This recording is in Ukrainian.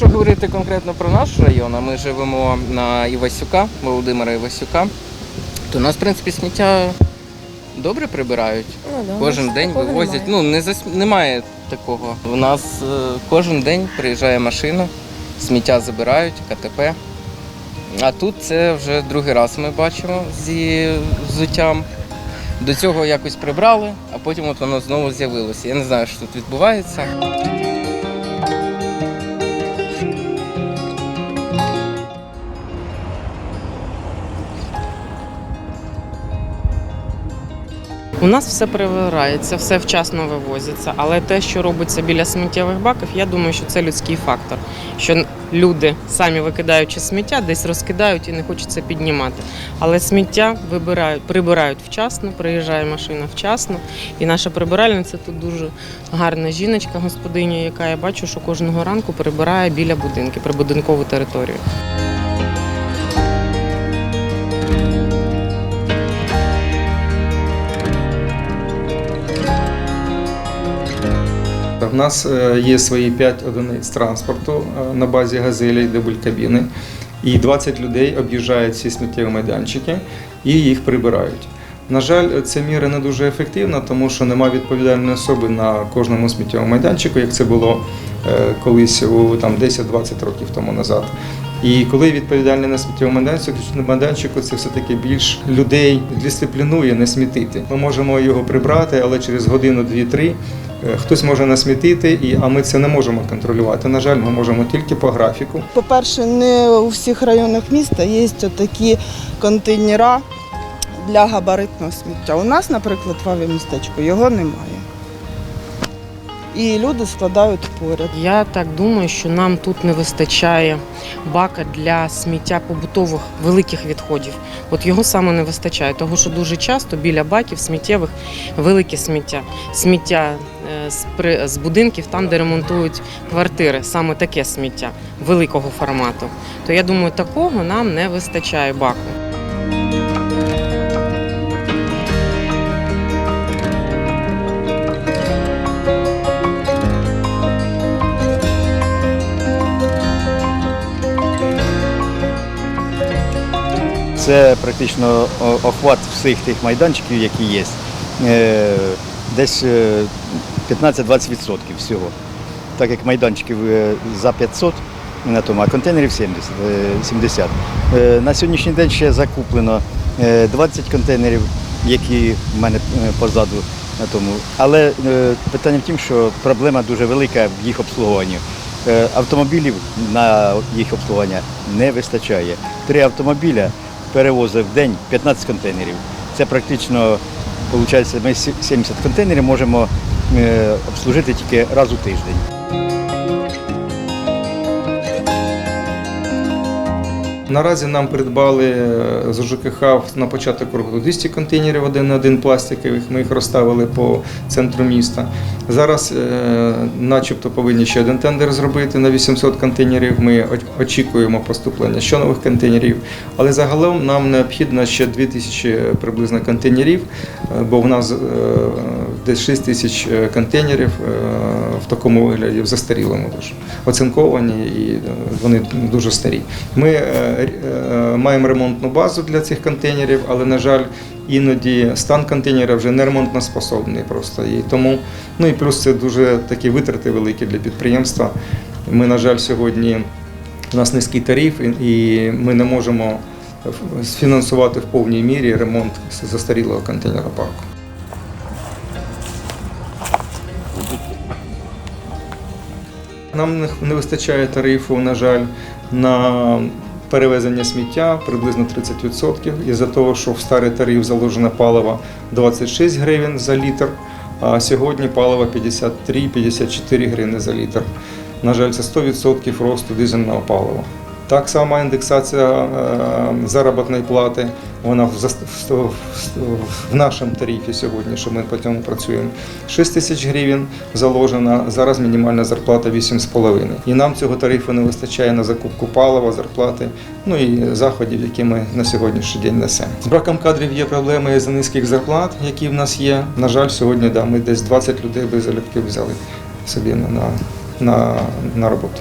якщо говорити конкретно про наш район, а ми живемо на Івасюка, Володимира Івасюка, то у нас, в принципі, сміття добре прибирають. Ну, да, Кожен нас день такого вивозять. немає. Ну, не зас... немає такого. У нас е, кожен день приїжджає машина, сміття забирають, КТП. А тут це вже другий раз ми бачимо зі взуттям. До цього якось прибрали, а потім от воно знову з'явилося. Я не знаю, що тут відбувається. У нас все прибирається, все вчасно вивозиться, але те, що робиться біля сміттєвих баків, я думаю, що це людський фактор. Що люди самі викидаючи сміття, десь розкидають і не хочуть це піднімати. Але сміття вибирають, прибирають вчасно, приїжджає машина вчасно. І наша прибиральниця тут дуже гарна жіночка, господиня, яка я бачу, що кожного ранку прибирає біля будинки, прибудинкову територію. У нас е, є свої 5 одиниць транспорту е, на базі газелі, дубль-кабіни, і 20 людей об'їжджають ці сміттєві майданчики і їх прибирають. На жаль, ця міра не дуже ефективна, тому що немає відповідальної особи на кожному сміттєвому майданчику, як це було е, колись у 10-20 років тому назад. І коли відповідальний на сміттєвому майданчику, це все-таки більш людей дисциплінує не смітити. Ми можемо його прибрати, але через годину, дві-три хтось може насмітити, і, а ми це не можемо контролювати. На жаль, ми можемо тільки по графіку. По-перше, не у всіх районах міста є такі контейнера для габаритного сміття. У нас, наприклад, в авіамістечку його немає. І люди складають поряд. Я так думаю, що нам тут не вистачає бака для сміття побутових великих відходів. От його саме не вистачає, тому що дуже часто біля баків сміттєвих велике сміття. Сміття е, з, будинків, там, де ремонтують квартири, саме таке сміття великого формату. То я думаю, такого нам не вистачає баку. Це практично охват всіх тих майданчиків, які є. Е, Десь е, 15-20% всього. Так як майданчиків е, за 500 на тому, а контейнерів 70. е, 70. Е, На сьогоднішній день ще закуплено е, 20 контейнерів, які в мене е, позаду на тому. Але е, питання в тім, що проблема дуже велика в їх обслуговуванні. Е, Автомобілів на їх обслуговування не вистачає. Три автомобіля перевозить в день 15 контейнерів. Це практично, виходить, ми сі- 70 контейнерів можемо е, обслужити тільки раз у тиждень. Наразі нам придбали е, з ЖКХ на початок року 200 контейнерів один на один пластикових. Ми їх розставили по центру міста. Зараз, е, начебто, повинні ще один тендер зробити на 800 контейнерів. Ми очікуємо поступлення ще нових контейнерів. Але загалом нам необхідно ще 2000 приблизно контейнерів, е, бо в нас е, десь 6 тисяч контейнерів в такому вигляді, в застарілому дуже оцинковані і вони дуже старі. Ми маємо ремонтну базу для цих контейнерів, але, на жаль, іноді стан контейнера вже не ремонтноспособний просто. І тому, ну і плюс це дуже такі витрати великі для підприємства. Ми, на жаль, сьогодні у нас низький тариф, і- ми не можемо сфінансувати в повній мірі ремонт застарілого контейнеропарку. Нам не- не вистачає тарифу, на жаль, на перевезення сміття приблизно 30%. Із-за того, що в старий тариф заложено паливо 26 гривень за літр, а сьогодні паливо 53-54 гривні за літр. На жаль, це 100% росту дизельного палива. Так само індексація е, заробітної плати, вона в, нашому тарифі сьогодні, що ми по цьому працюємо. 6 тисяч гривень заложена, зараз мінімальна зарплата 8,5. І нам цього тарифу не вистачає на закупку палива, зарплати, ну і заходів, які ми на сьогоднішній день несемо. З браком кадрів є проблеми за низьких зарплат, які в нас є. На жаль, сьогодні да, ми десь 20 людей без залюбки взяли собі на, на, на роботу.